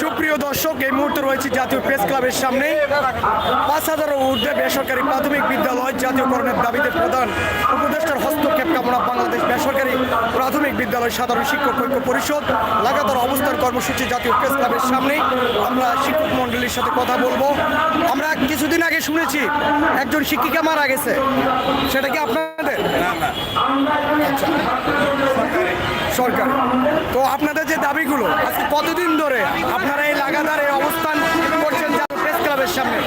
সুপ্রিয় দর্শক এই মুহূর্তে রয়েছে জাতীয় প্রেস ক্লাবের সামনে পাঁচ হাজার ঊর্ধ্বে বেসরকারি প্রাথমিক বিদ্যালয় জাতীয়করণের দাবিতে প্রধান উপদেষ্টার হস্তক্ষেপ কামনা বাংলাদেশ বেসরকারি প্রাথমিক বিদ্যালয় সাধারণ শিক্ষক ঐক্য পরিষদ লাগাতার অবস্থান কর্মসূচি জাতীয় প্রেস ক্লাবের সামনে আমরা শিক্ষক মন্ডলীর সাথে কথা বলব। আমরা কিছুদিন আগে শুনেছি একজন শিক্ষিকা মারা গেছে। সেটা কি আপনাদের? আচ্ছা। সরকার। তো আপনাদের যে দাবিগুলো, আজকে কতদিন ধরে আপনারা এই লাগাতার এই অবস্থান করছেন প্রেস ক্লাবের সামনে?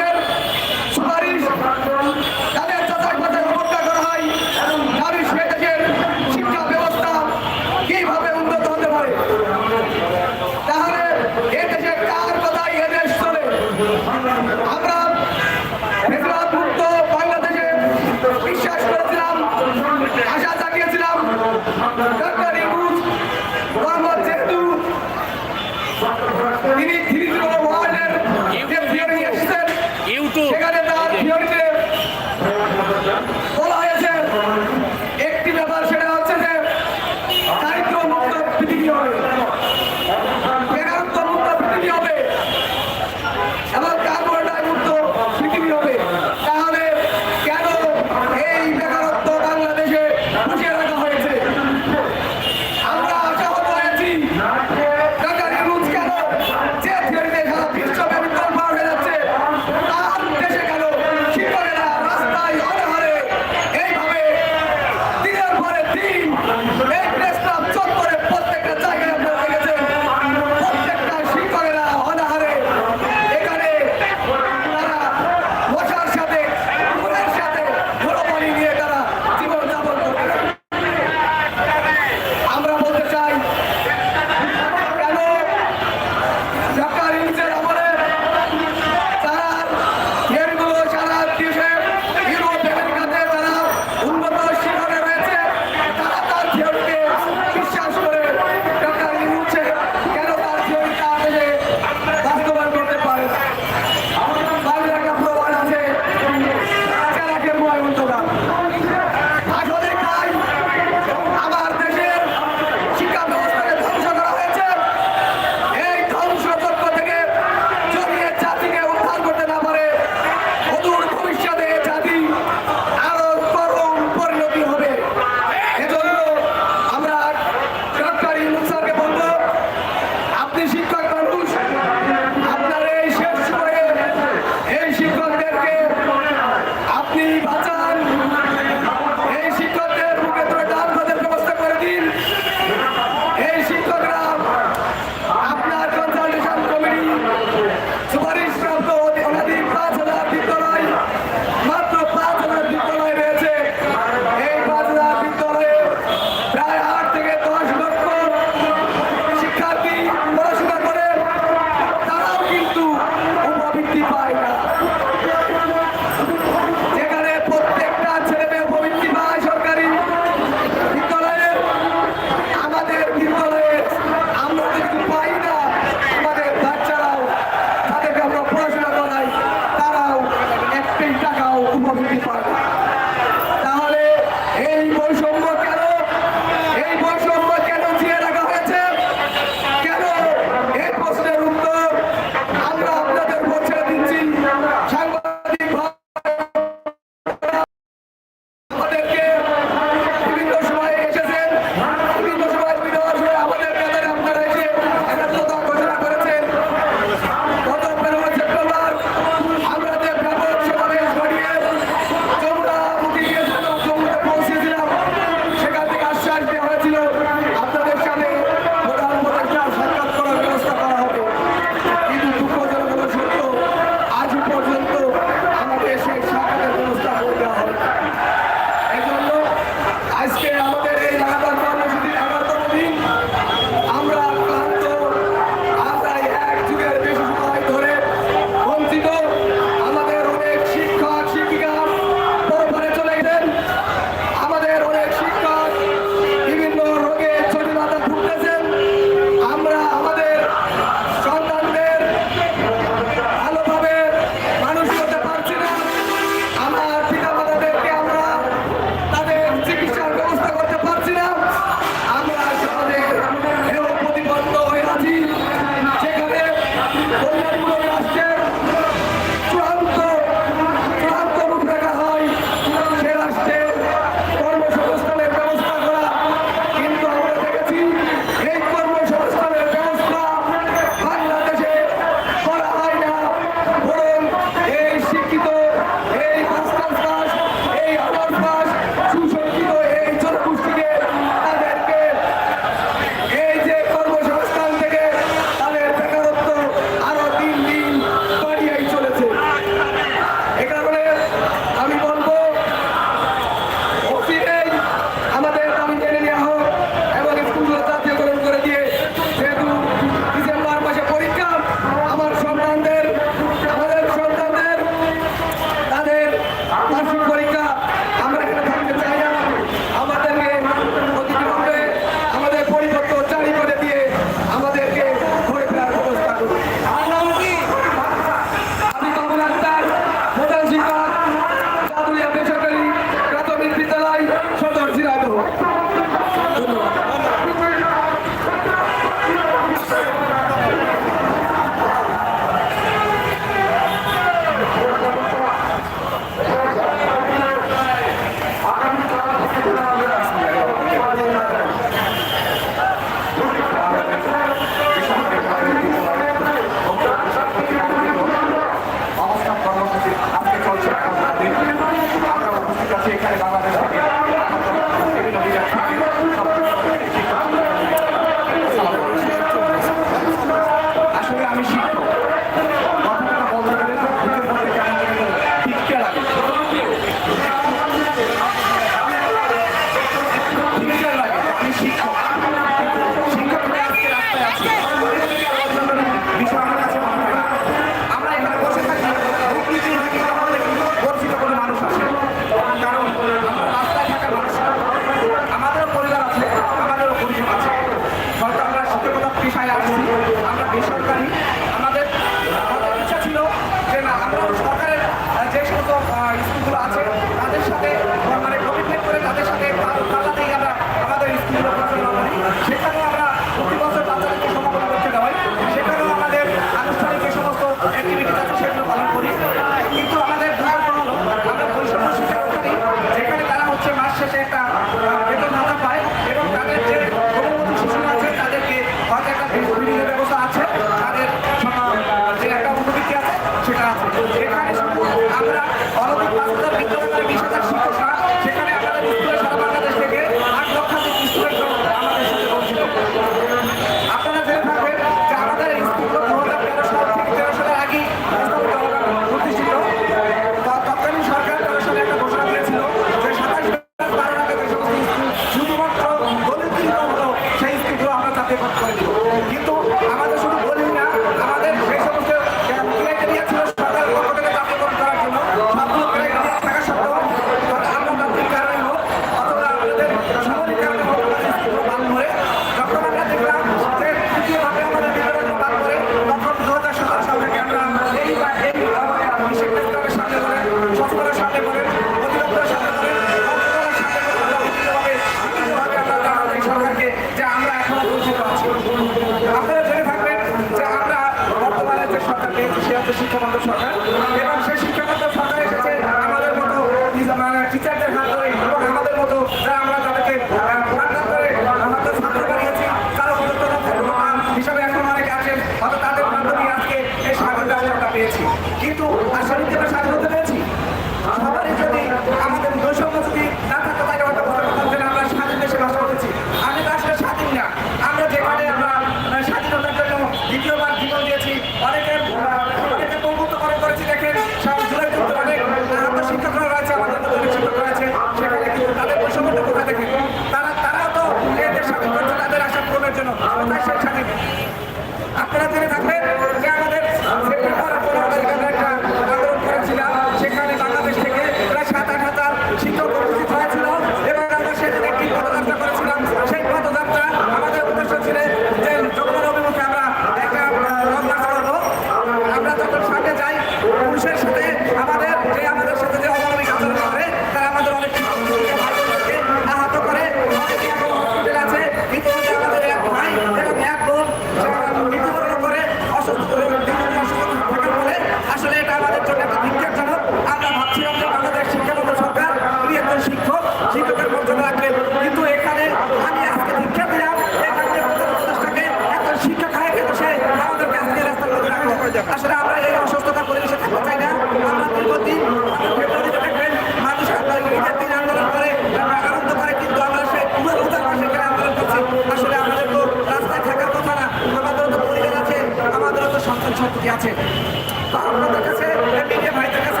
আপনাদের কাছে মিডিয়া ভাইদের কাছে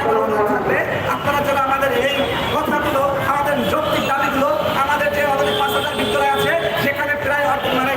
আপনারা যারা আমাদের এই কথাগুলো, আমাদের যৌক্তিক দাবিগুলো, আমাদের যে আমাদের পাঁচ হাজার বিদ্যালয় আছে সেখানে প্রায় মানে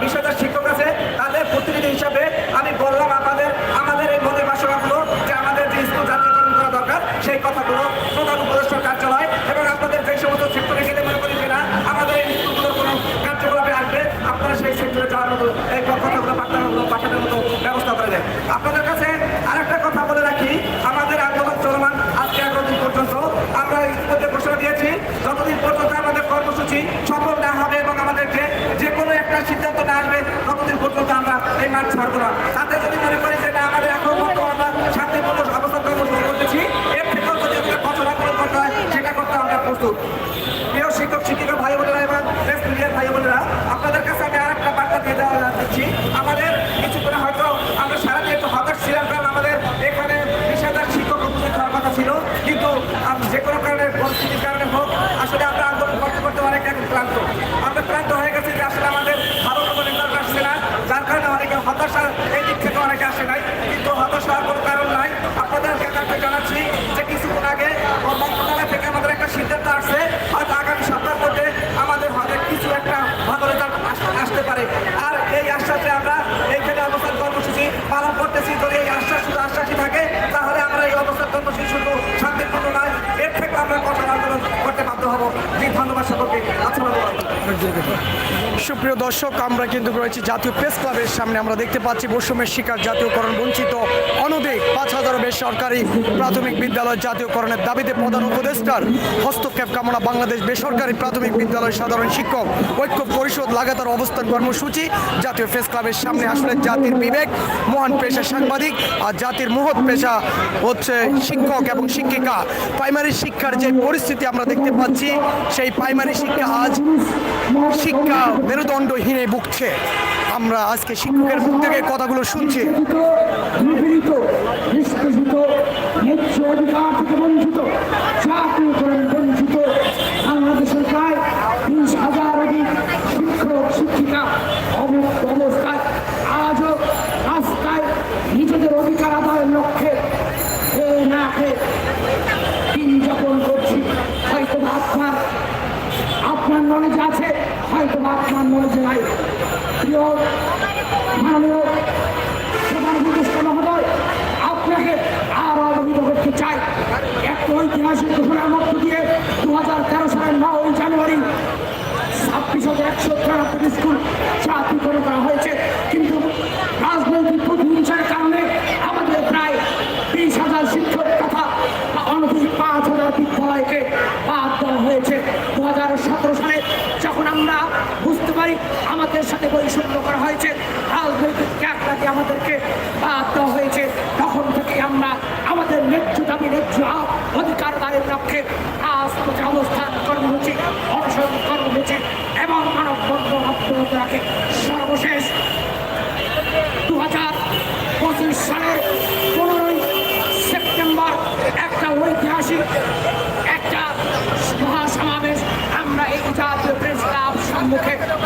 বিশ হাজার শিক্ষক আছে তাদের প্রতিনিধি হিসাবে আমি বললাম আমাদের আমাদের এই মনের বাসনাগুলো যে আমাদের যে স্কুল জাতীয়করণ করা দরকার সেই কথাগুলো প্রধান উপদেষ্টার কার্যালয় এবং আপনাদের যে সমস্ত সেক্টরে গেলে মনে করি যে না আমাদের এই স্কুলগুলোর কোনো কার্যকলাপে আসবে আপনারা সেই সেক্টরে যাওয়ার মতো এই কথাগুলো পাঠানোর পাঠানোর মতো ব্যবস্থা করে দেন আপনাদের কাছে আরেকটা কথা বলে রাখি আমাদের আন্দোলন চলমান আজকে এগারো দিন পর্যন্ত আমরা ইতিমধ্যে ঘোষণা দিয়েছি যতদিন পর্যন্ত আমাদের কর্মসূচি সফল না হবে এবং আমাদেরকে যে কোনো একটা সিদ্ধান্ত না আসবে, ততদিন পর্যন্ত আমরা এই মাঠ ছাড়বো না। তাতে যদি মনে করি যে না, আমাদের এখন বর্তমান আমরা শান্তিপূর্ণ অবস্থান কর্মসূচি করতেছি, এর থেকেও যদি ঘটনা করতে হয়, সেটা করতে আমরা প্রস্তুত। প্রিয় শিক্ষক, শিক্ষিকা ভাই বোনেরা এবং প্রেস মিডিয়ার ভাই বোনেরা আপনাদের কাছে আমি আরেকটা বার্তা দিয়ে দেওয়া দিচ্ছি। আমাদের কিছুক্ষণে হয়তো আমরা সারাদিন একটু হতাশ ছিলাম, কারণ আমাদের এখানে বিশ হাজার শিক্ষক উপস্থিত হওয়ার কথা ছিল। কিন্তু যে কোনো কারণে, পরিস্থিতির কারণে হোক, আসলে আমরা অনেক ক্লান্ত। আমরা ক্লান্ত হয়ে গেছি যে আসলে আমাদের ভালো মতো রেজাল্ট আসছে না, যার কারণে অনেকে হতাশা এই দিক থেকে অনেকে আসে নাই। কিন্তু হতাশা কোনো কারণ নাই। আপনাদেরকে কাছে জানাচ্ছি যে কিছুক্ষণ আগে মন্ত্রণালয় থেকে আমাদের একটা সিদ্ধান্ত আসছে। হয়তো আগামী সপ্তাহের মধ্যে আমাদের হয়তো কিছু একটা ভালো রেজাল্ট আসতে পারে। আর এই আশ্বাসে আমরা এইখানে অবস্থান কর্মসূচি পালন করতেছি। যদি এই আশ্বাস শুধু আশ্বাসই থাকে, তাহলে আমরা এই শুধু শান্তিপূর্ণ এর থেকে আমরা কঠোর আন্দোলন করতে বাধ্য হব। জি, ধন্যবাদ সকলকে। আচ্ছা সুপ্রিয় দর্শক, আমরা কিন্তু রয়েছি জাতীয় প্রেস ক্লাবের সামনে। আমরা দেখতে পাচ্ছি বৈষম্যের শিকার জাতীয়করণ বঞ্চিত অনধিক পাঁচ হাজারও বেসরকারি প্রাথমিক বিদ্যালয় জাতীয়করণের দাবিতে প্রধান উপদেষ্টার হস্তক্ষেপ কামনা বাংলাদেশ বেসরকারি প্রাথমিক বিদ্যালয় সাধারণ শিক্ষক ঐক্য পরিষদ লাগাতার অবস্থান কর্মসূচি। জাতীয় প্রেস ক্লাবের সামনে আসলে জাতির বিবেক, মহান পেশা সাংবাদিক আর জাতির মহৎ পেশা হচ্ছে শিক্ষক এবং শিক্ষিকা। প্রাইমারি শিক্ষার যে পরিস্থিতি আমরা দেখতে পাচ্ছি, সেই প্রাইমারি শিক্ষা আজ শিক্ষা মেরুদণ্ডহীনে ভুগছে। আমরা আজকে শিক্ষকের মুখ থেকে কথাগুলো শুনছি। নিপীড়িত জাতীয়করণ বঞ্চিত বাংলাদেশের প্রায় বিশ হাজার অধিক শিক্ষক শিক্ষিকা অমুক্ত অবস্থায় আজও রাস্তায় নিজেদের অধিকার আদায়ের লক্ষ্যে খেয়ে না খেয়ে দিন যাপন করছি হয়তো বা আপনার আপনার নলেজ আছে, হয়তো বা আপনার নলেজ নাই। প্রিয় আপনাকে আরও অবহিত করতে চাই। একটা ঐতিহাসিক ঘোষণার মধ্য দিয়ে দু হাজার তেরো সালের নয় জানুয়ারি ছাব্বিশ হাজার একশো তেরাত্তর স্কুল জাতীয়করণ করা হয়েছে। কিন্তু রাজনৈতিক প্রতিহিংসার হয়েছে দু হাজার সতেরো সালে, যখন আমরা বুঝতে পারি আমাদের সাথে বৈষম্য করা হয়েছে, রাজনৈতিক ক্যাকটাকে আমাদেরকে বাদ দেওয়া হয়েছে, তখন থেকে আমরা আমাদের ন্যায্য দাবি, ন্যায্য অধিকার দায়ের লক্ষ্যে আজ অবস্থান কর্মসূচি অনশন কর্মসূচি এবং মানববন্ধ অব্যাহত রাখে। সর্বশেষ, দু হাজার পঁচিশ সালের পনেরোই সেপ্টেম্বর একটা ঐতিহাসিক ক্লাব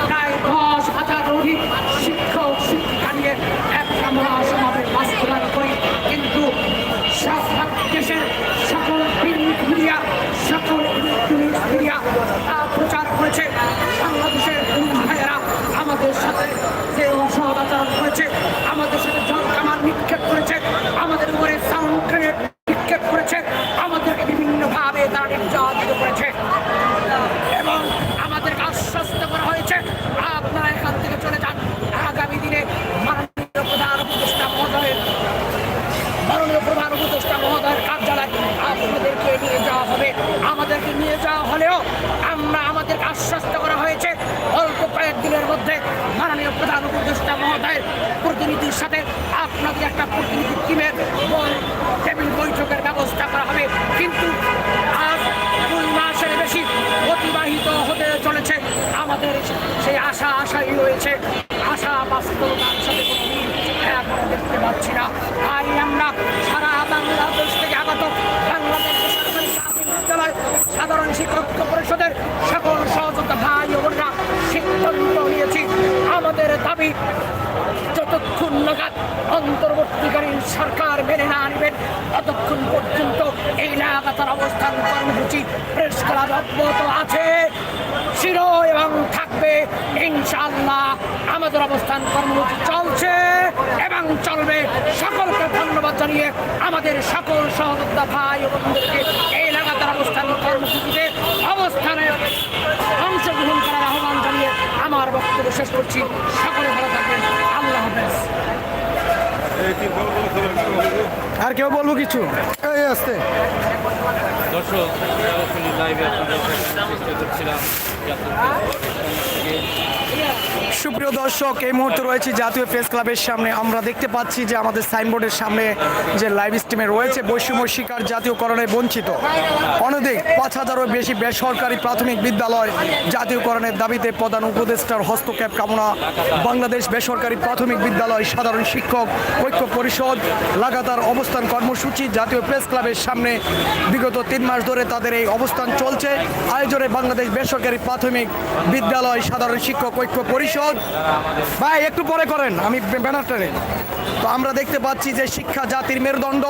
আশা, আশাই রয়েছে। আশা বাস্তবতার সাথে কোনো মিল এখনও দেখতে পাচ্ছি না। তাই আমরা সারা বাংলাদেশ থেকে আগত বাংলাদেশ সরকারি বিদ্যালয়, সাধারণ শিক্ষক পরিষদের সকল সহযোগিতা ভাই বোনরা সিদ্ধান্ত নিয়েছি। আমাদের দাবি, যতক্ষণ নাগাদ অন্তর্বর্তীকালীন সরকার মেনে না আনবেন ততক্ষণ পর্যন্ত এই লাগাতার অবস্থান কর্মসূচি প্রেস ক্লাব অব্যাহত আছে। এবং থাকবে ইনশাল্লাহ আমাদের অবস্থান কর্মসূচি চলছে এবং চলবে। সকলকে ধন্যবাদ জানিয়ে আমাদের সকল সহযোদ্ধা ভাই ও বন্ধুদেরকে এই লাগাতার অবস্থান কর্মসূচিতে অবস্থানে অংশগ্রহণ করার আহ্বান জানিয়ে আমার বক্তব্য শেষ করছি। সকলে ভালো থাকবেন। আল্লাহ হাফেজ। আর কেউ বলব কিছু? এই আসতে। দর্শক লাইভে আপনাদের চেষ্টা করছিলাম সুপ্রিয় দর্শক, এই মুহূর্তে রয়েছে জাতীয় প্রেস ক্লাবের সামনে। আমরা দেখতে পাচ্ছি যে আমাদের সাইনবোর্ডের সামনে যে লাইভ স্ট্রিমে রয়েছে বৈষম্য শিকার জাতীয়করণে বঞ্চিত। অনধিক পাঁচ হাজারও বেশি বেসরকারি প্রাথমিক বিদ্যালয় জাতীয়করণের দাবিতে প্রধান উপদেষ্টার হস্তক্ষেপ কামনা। বাংলাদেশ বেসরকারি প্রাথমিক বিদ্যালয় সাধারণ শিক্ষক ঐক্য পরিষদ লাগাতার অবস্থান কর্মসূচি জাতীয় প্রেস ক্লাবের সামনে। বিগত তিন মাস ধরে তাদের এই অবস্থান চলছে। আয়োজনে বাংলাদেশ বেসরকারি প্রাথমিক বিদ্যালয় সাধারণ শিক্ষক ঐক্য পরিষদ। ভাই, একটু পরে করেন, আমি ব্যানারটা নেই। তো আমরা দেখতে পাচ্ছি যে শিক্ষা জাতির মেরুদণ্ড,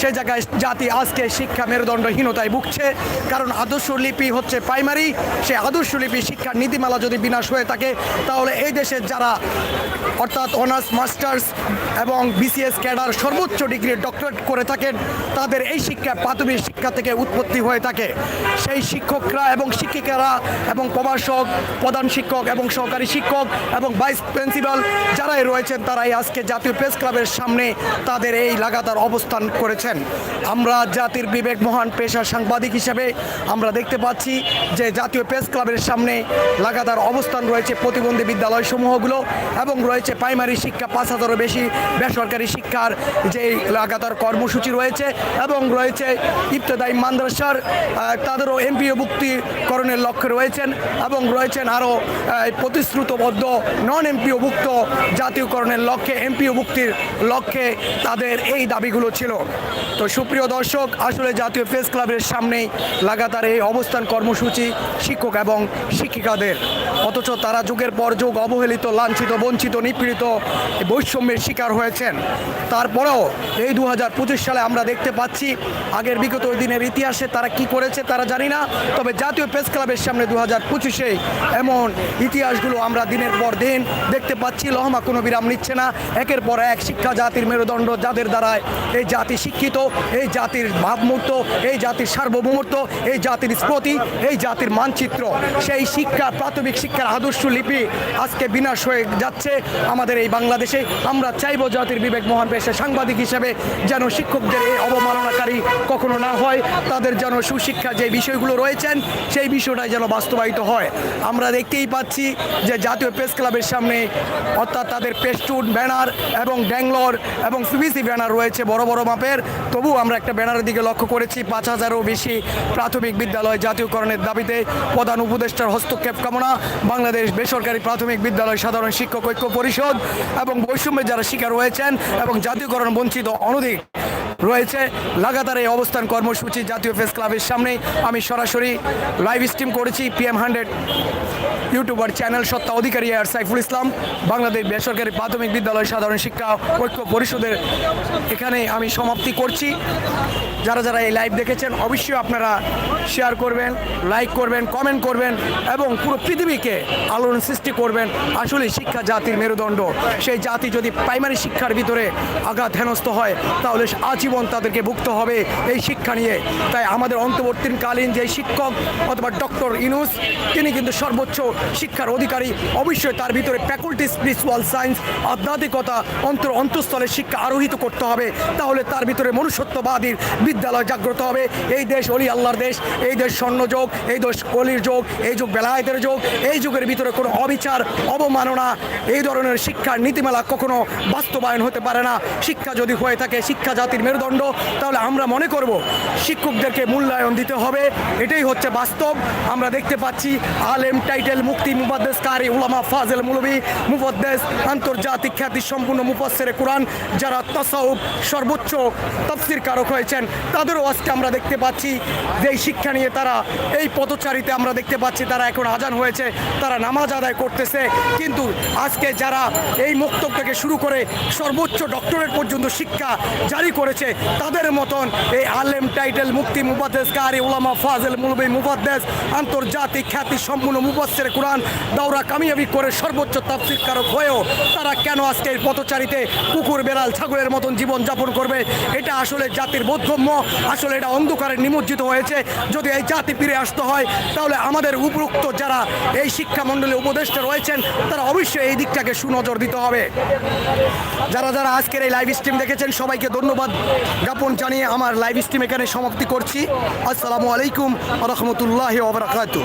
সে জায়গায় জাতি আজকে শিক্ষা মেরুদণ্ডহীনতায় ভুগছে। কারণ আদর্শ লিপি হচ্ছে প্রাইমারি সে আদর্শ লিপি শিক্ষার নীতিমালা যদি বিনাশ হয়ে থাকে, তাহলে এই দেশের যারা অর্থাৎ অনার্স, মাস্টার্স এবং বিসিএস ক্যাডার সর্বোচ্চ ডিগ্রি ডক্টরেট করে থাকেন, তাদের এই শিক্ষা প্রাথমিক শিক্ষা থেকে উৎপত্তি হয়ে থাকে। সেই শিক্ষকরা এবং শিক্ষিকারা এবং প্রভাষক, প্রধান শিক্ষক এবং সহকারী শিক্ষক এবং ভাইস প্রিন্সিপাল যারাই রয়েছেন, তারাই আজকে জাতীয় প্রেস ক্লাবের সামনে তাদের এই লাগাতার অবস্থান করেছেন। আমরা জাতির বিবেক মহান পেশা সাংবাদিক হিসেবে আমরা দেখতে পাচ্ছি যে জাতীয় প্রেস ক্লাবের সামনে লাগাতার অবস্থান রয়েছে প্রতিবন্ধী বিদ্যালয় সমূহগুলো এবং রয়েছে প্রাইমারি শিক্ষা পাঁচ হাজারও বেশি বেসরকারি শিক্ষার যে লাগাতার কর্মসূচি রয়েছে এবং রয়েছে ইবতদায়ী মাদ্রাসার তাদেরও এমপিও মুক্তিকরণের লক্ষ্যে রয়েছেন। এবং রয়েছেন আরও প্রতিশ্রুতবদ্ধ নন এমপিও মুক্ত জাতীয়করণের লক্ষ্যে এমপিও মুক্তির লক্ষ্যে তাদের এই দাবিগুলো ছিল। তো সুপ্রিয় দর্শক, আসলে জাতীয় প্রেস ক্লাবের সামনেই লাগাতার এই অবস্থান কর্মসূচি শিক্ষক এবং শিক্ষিকাদের। অথচ তারা যুগের পর যুগ অবহেলিত, লাঞ্ছিত, বঞ্চিত, নিপীড়িত বৈষম্যের শিকার হয়েছেন। তারপরেও এই দু হাজার পঁচিশ সালে আমরা দেখতে পাচ্ছি, আগের বিগত দিনের ইতিহাসে তারা কি করেছে তারা জানি না, তবে জাতীয় প্রেস ক্লাবের সামনে দু হাজার পঁচিশে এমন ইতিহাসগুলো আমরা দিনের পর দিন দেখতে পাচ্ছি। লহমা কোনো বিরাম নিচ্ছে না। একের পর এক শিক্ষা জাতির মেরুদণ্ড যাদের দ্বারায় এই জাতি শিক্ষিত, এই জাতির ভাবমূর্ত, এই জাতির সার্বভৌমত্ব, এই জাতির স্মৃতি এই জাতির মানচিত্র, সেই শিক্ষা প্রাথমিক শিক্ষার আদর্শ লিপি আজকে বিনাশ হয়ে যাচ্ছে আমাদের এই বাংলাদেশে। আমরা চাইব জাতির বিবেক মহান পেশে সাংবাদিক হিসেবে যেন শিক্ষকদের এই অবমাননাকারী কখনো না হয়, তাদের যেন সুশিক্ষা যে বিষয়গুলো রয়েছেন, সেই বিষয়টাই যেন বাস্তবায়িত হয়। আমরা দেখতেই পাচ্ছি যে জাতীয় প্রেস ক্লাবের সামনে অর্থাৎ তাদের পেস্টুন ব্যানার এবং ব্যাঙ্গলোর এবং সিবিসি ব্যানার রয়েছে বড় বড় মাপের। তবু আমরা একটা ব্যানারের দিকে লক্ষ্য করেছি। পাঁচ হাজারও বেশি প্রাথমিক বিদ্যালয় জাতীয়করণের দাবিতে প্রধান উপদেষ্টার হস্তক্ষেপ কামনা। বাংলাদেশ বেসরকারি প্রাথমিক বিদ্যালয় সাধারণ শিক্ষক ঐক্য পরিষদ এবং বৈষম্যের যারা শিকার রয়েছেন এবং জাতীয়করণ বঞ্চিত অনধিক। রয়েছে। লাগাতার এই অবস্থান কর্মসূচি জাতীয় প্রেস ক্লাবের সামনে আমি সরাসরি লাইভ স্ট্রিম করেছি পিএম হান্ড্রেড ইউটিউবার চ্যানেল সত্তা অধিকারী আর সাইফুল ইসলাম, বাংলাদেশ বেসরকারি প্রাথমিক বিদ্যালয় সাধারণ শিক্ষা ঐক্য পরিষদের এখানে আমি সমাপ্তি করছি। যারা যারা এই লাইভ দেখেছেন, অবশ্যই আপনারা শেয়ার করবেন লাইক করবেন কমেন্ট করবেন এবং পুরো পৃথিবীকে আলোড়ন সৃষ্টি করবেন। আসলে শিক্ষা জাতির মেরুদণ্ড। সেই জাতি যদি প্রাইমারি শিক্ষার ভিতরে আঘাত হেনস্থ হয়, তাহলে আজীবন তাদেরকে ভুগতে হবে এই শিক্ষা নিয়ে। তাই আমাদের অন্তর্বর্তীকালীন যে শিক্ষক অথবা ডক্টর ইনুস, তিনি কিন্তু সর্বোচ্চ শিক্ষার অধিকারী অবশ্যই তার ভিতরে ফ্যাকুল্টি স্পিরিচুয়াল সায়েন্স আধ্যাত্মিকতা, অন্তর অন্তঃস্থলে শিক্ষা আরোহিত করতে হবে। তাহলে তার ভিতরে মনুষ্যত্ববাদীর বিদ্যালয় জাগ্রত হবে। এই দেশ অলি আল্লাহর দেশ, এই দেশ স্বর্ণযোগ এই দেশ অলির যোগ, এই যুগ বেলায়েতের যোগ, এই যুগের ভিতরে কোনো অবিচার, অবমাননা, এই ধরনের শিক্ষার নীতিমালা কখনো বাস্তবায়ন হতে পারে না। শিক্ষা যদি হয়ে থাকে শিক্ষা জাতির মেরুদণ্ড, তাহলে আমরা মনে করব শিক্ষকদেরকে মূল্যায়ন দিতে হবে। এটাই হচ্ছে বাস্তব। আমরা দেখতে পাচ্ছি আলেম টাইটেল মুক্তি মুবাদ্দেস কারি উলামা ফাজেল মুলবি মুফদ্দেস আন্তর্জাতিক খ্যাতি সম্পূর্ণ মুফাসসিরে কোরআন, যারা তাসাউফ সর্বোচ্চ তফসির কারক হয়েছেন, তাদেরও আজকে আমরা দেখতে পাচ্ছি যে এই শিক্ষা নিয়ে তারা এই পথচারিতে আমরা দেখতে পাচ্ছি, তারা এখন আজান হয়েছে, তারা নামাজ আদায় করতেছে, কিন্তু আজকে যারা এই মুক্তব থেকে শুরু করে সর্বোচ্চ ডক্টরেট পর্যন্ত শিক্ষা জারি করেছে, তাদের মতন এই আলেম টাইটেল মুক্তি মুবাদ্দেস কারি উলামা ফাজেল মুলবি মুবাদ্দেস আন্তর্জাতিক খ্যাতি সম্পূর্ণ মুবাসের কোরআন দাওরা কামিয়াবি করে সর্বোচ্চ তাফসির কারক হয়েও তারা কেন আজকে এই পথচারিতে কুকুর, বেড়াল, ছাগলের মতন জীবন যাপন করবে? এটা আসলে জাতির বোধগম্য, আসলে এটা অন্ধকারে নিমজ্জিত হয়েছে। যদি এই জাতি ফিরে আসতে হয়, তাহলে আমাদের উপরোক্ত যারা এই শিক্ষা মণ্ডলী উপদেষ্টা রয়েছেন, তারা অবশ্যই এই দিকটাকে সুনজর দিতে হবে। যারা যারা আজকের এই লাইভ স্ট্রিম দেখেছেন, সবাইকে ধন্যবাদ জ্ঞাপন জানিয়ে আমার লাইভ স্ট্রিম এখানে সমাপ্তি করছি। আসসালামু আলাইকুম রহমতুল্লাহ ওবরাকাতু